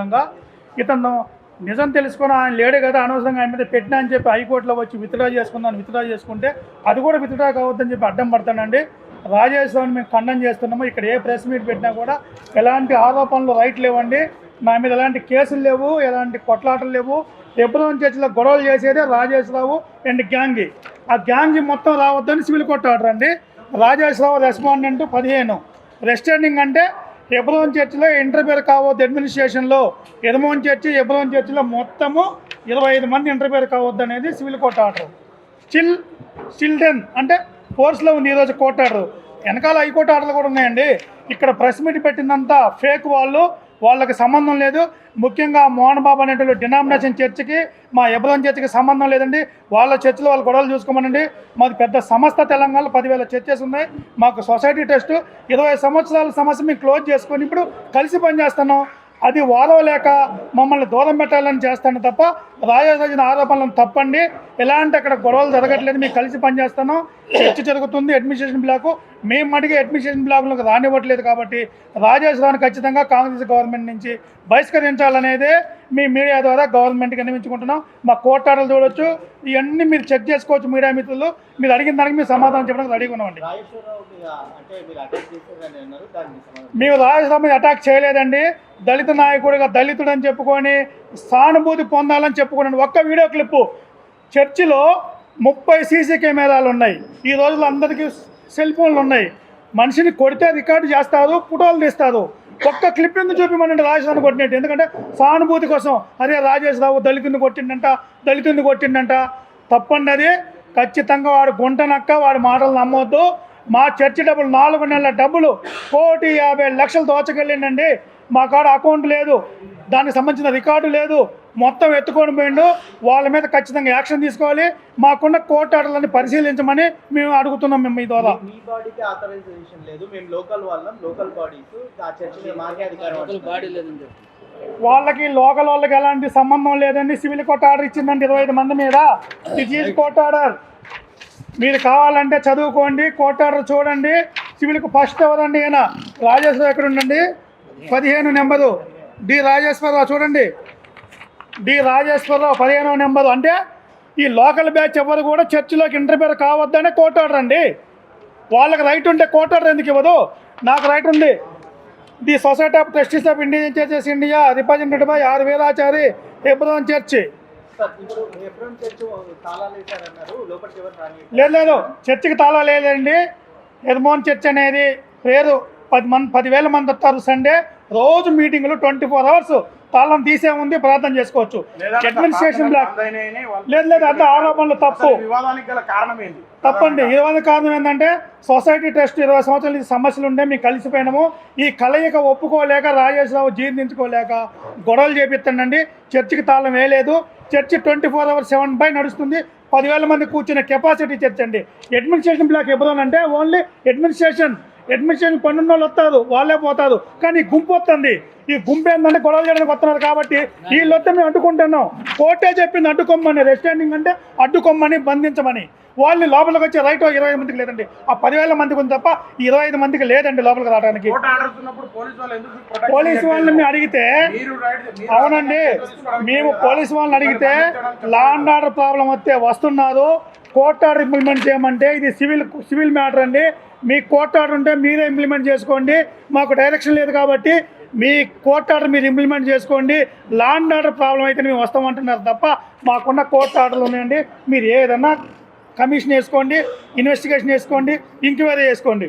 విధంగా ఇతను నిజం తెలుసుకుని ఆయన లేడే కదా అనవసరంగా ఆయన మీద పెట్టినా అని చెప్పి హైకోర్టులో వచ్చి విత్డ్రా చేసుకుందాన్ని విత్డ్రా చేసుకుంటే అది కూడా విత్డ్రా కావద్దని చెప్పి అడ్డం పడతానండి రాజేశ్వరిని మేము ఖండన చేస్తున్నాము. ఇక్కడ ఏ ప్రెస్ మీట్ పెట్టినా కూడా ఎలాంటి ఆరోపణలు రైట్ లేవండి. నా మీద ఎలాంటి కేసులు లేవు ఎలాంటి కొట్లాటలు లేవు. ఎప్పుడు చర్చిలో గొడవలు చేసేదే రాజేశ్వరరావు అండ్ గ్యాంగి ఆ గ్యాంగి మొత్తం రావద్దని సివిల్ కోర్టు ఆర్డర్ అండి. రాజేశ్వరరావు రెస్పాండెంట్ పదిహేను. రెస్టాండింగ్ అంటే ఎబ్రోన్ చర్చిలో ఇంటర్ఫేర్ కావద్దు అడ్మినిస్ట్రేషన్లో ఎదమోన్ చర్చి ఎబ్రోన్ చర్చిలో మొత్తము ఇరవై ఐదు మంది ఇంటర్ఫేర్ కావద్దు అనేది civil court order. Still children అంటే ఫోర్స్లో ఉంది ఈరోజు కోర్టు ఆర్డర్. వెనకాల హైకోర్టు ఆర్డర్లు కూడా ఉన్నాయండి. ఇక్కడ ప్రెస్ మీట్ పెట్టిందంతా ఫేక్ వాళ్ళు. వాళ్ళకి సంబంధం లేదు. ముఖ్యంగా మోహన్ బాబు అనేటువంటి డినామినేషన్ చర్చికి మా ఎబ్రహం చర్చికి సంబంధం లేదండి. వాళ్ళ చర్చిలో వాళ్ళ గొడవలు చూసుకోమనండి. మాది పెద్ద సంస్థ తెలంగాణలో పదివేల చర్చెస్ ఉన్నాయి. మాకు సొసైటీ టెస్ట్ ఇరవై సంవత్సరాల సమస్య మేము క్లోజ్ చేసుకొని ఇప్పుడు కలిసి పనిచేస్తున్నాం. అది వాడవలేక మమ్మల్ని దూరం పెట్టాలని చేస్తాను తప్ప రాజరాజన ఆరోపణలను తప్పండి. ఎలాంటి అక్కడ గొడవలు జరగట్లేదు. మేము కలిసి పనిచేస్తాను చర్చ జరుగుతుంది. అడ్మినిస్ట్రేషన్ బ్లాకు మేము అడిగే అడ్మినిస్ట్రేషన్ బ్లాక్లకు రానివ్వట్లేదు కాబట్టి రాజేశ్వరాన్ని ఖచ్చితంగా కాంగ్రెస్ గవర్నమెంట్ నుంచి బహిష్కరించాలనేదే మీ మీడియా ద్వారా గవర్నమెంట్కి విన్నవించుకుంటున్నాం. మా కోర్టాడలు చూడొచ్చు. ఇవన్నీ మీరు చెక్ చేసుకోవచ్చు మీడియా మిత్రులు. మీరు అడిగిన దానికి మీరు సమాధానం చెప్పడానికి రెడీగా ఉన్నామండి. మీరు మేము రాజేశ్వరరావు మీద అటాక్ చేయలేదండి. దళిత నాయకుడిగా దళితుడు అని చెప్పుకొని సానుభూతి పొందాలని చెప్పుకోండి ఒక్క వీడియో క్లిప్పు చర్చిలో ముప్పై సీసీ కెమెరాలు ఉన్నాయి. ఈ రోజుల్లో అందరికీ సెల్ ఫోన్లు ఉన్నాయి. మనిషిని కొడితే రికార్డు చేస్తారు ఫోటోలు తీస్తారు. ఒక్క క్లిప్ ఎందుకు చూపిమనండి రాజస్థాన్ కొట్టినట్టు? ఎందుకంటే సానుభూతి కోసం అరే రాజేశ్వరరావు దళితుని కొట్టిండంట దళితుని కొట్టిండంట. తప్పండి అది. ఖచ్చితంగా వాడు గుంటనక్క వాడి మాటలు నమ్మొద్దు. మా చర్చి డబ్బులు నాలుగు నెలల డబ్బులు కోటి యాభై లక్షలు దోచకెళ్ళిండండి మా కాడ అకౌంట్ లేదు. దానికి సంబంధించిన రికార్డు లేదు. మొత్తం ఎత్తుకొని పోయిండు. వాళ్ళ మీద ఖచ్చితంగా యాక్షన్ తీసుకోవాలి. మాకున్న కోర్టు ఆర్డర్లని పరిశీలించమని మేము అడుగుతున్నాం మేము మీ ద్వారా. మీ బాడీకి ఆథరైజేషన్ లేదు. మేము లోకల్ వాళ్ళం లోకల్ బాడీస్. ఆ చర్చ్ మీద మాకే అధికారం అంటున్నారు. వాళ్ళకి లోకల్ వాళ్ళకి ఎలాంటి సంబంధం లేదండి. సివిల్ కోర్టు ఆర్డర్ ఇచ్చిందండి ఇరవై ఐదు మంది మీద. Is court order. మీరు కావాలంటే చదువుకోండి. కోర్టు ఆర్డర్ చూడండి. సివిల్కి ఫస్ట్ ఎవరండి ఈయన? రాజేశ్వర ఎక్కడ ఉండండి పదిహేను నెంబరు. డి రాజేశ్వరరావు చూడండి. డి రాజేశ్వరరావు పదిహేనవ నెంబరు. అంటే ఈ లోకల్ బ్యాచ్ ఎవరు కూడా చర్చిలోకి ఇంటర్ఫియర్ కావద్దనే కోర్టు ఆర్డర్ అండి. వాళ్ళకి రైట్ ఉంటే కోర్టు ఆర్డర్ ఎందుకు ఇవ్వదు? నాకు రైట్ ఉంది. The society of trustees of Indian churches India? Represented by R Veerachari Hebron church. లేదు లేదు. చర్చికి తాళా లేదండి ఎర్మోన్ చర్చ్ అనేది పేరు పది మంది పదివేల మంది వస్తారు సండే. రోజు మీటింగ్లు ట్వంటీ ఫోర్ అవర్స్ తాళం తీసే ఉంది ప్రార్థన చేసుకోవచ్చు. అడ్మినిస్ట్రేషన్ బ్లాక్ లేదు లేదు అంత ఆరోపణలు తప్పు. తప్పండి. ఇరవై కారణం ఏంటంటే సొసైటీ ట్రస్ట్ ఇరవై సంవత్సరాల నుంచి సమస్యలు ఉండే మేము కలిసిపోయినాము. ఈ కలయిక ఒప్పుకోలేక రాజేశ్వరరావు జీర్ణించుకోలేక గొడవలు చేపిస్తానండి. చర్చికి తాళం వేయలేదు. Church twenty four hours seven by నడుస్తుంది. పదివేల మంది కూర్చునే కెపాసిటీ చర్చ్ అండి అడ్మినిస్ట్రేషన్ బ్లాక్ ఎప్పుడు అంటే ఓన్లీ అడ్మినిస్ట్రేషన్ అడ్మినిస్ట్రేషన్ పన్నున్న వాళ్ళు వస్తారు వాళ్ళే పోతారు. కానీ గుంపు వస్తుంది. ఈ గుంపు ఏంటంటే గొడవలు చేయడానికి వస్తున్నారు కాబట్టి వీళ్ళు వస్తే మేము అడ్డుకుంటున్నాం. కోర్టే చెప్పింది అడ్డుకోమని రెస్టాండింగ్ అంటే అడ్డుకోమని బంధించమని. వాళ్ళు లోపలికి వచ్చే రైట్ ఇరవై మందికి లేదండి. ఆ పదివేల మందికి ఉంది తప్ప ఇరవై ఐదు మందికి లేదండి లోపలికి రావడానికి. పోలీసు వాళ్ళని మేము అడిగితే అవునండి మేము పోలీసు వాళ్ళని అడిగితే లా అండ్ ఆర్డర్ ప్రాబ్లం వస్తే వస్తున్నారు. కోర్ట్ ఆర్డర్ ఇంప్లిమెంట్ చేయమంటే ఇది సివిల్ సివిల్ మ్యాటర్ అండి. మీ కోర్ట్ ఆర్డర్ ఉంటే మీరే ఇంప్లిమెంట్ చేసుకోండి. మాకు డైరెక్షన్ లేదు కాబట్టి మీ కోర్ట్ ఆర్డర్ మీరు ఇంప్లిమెంట్ చేసుకోండి. లా అండ్ ఆర్డర్ ప్రాబ్లం అయితే మేము వస్తామంటున్నారు తప్ప మాకున్న కోర్ట్ ఆర్డర్లు ఉన్నాయండి. మీరు ఏదన్నా కమిషన్ వేసుకోండి ఇన్వెస్టిగేషన్ వేసుకోండి ఇంక్వైరీ చేసుకోండి.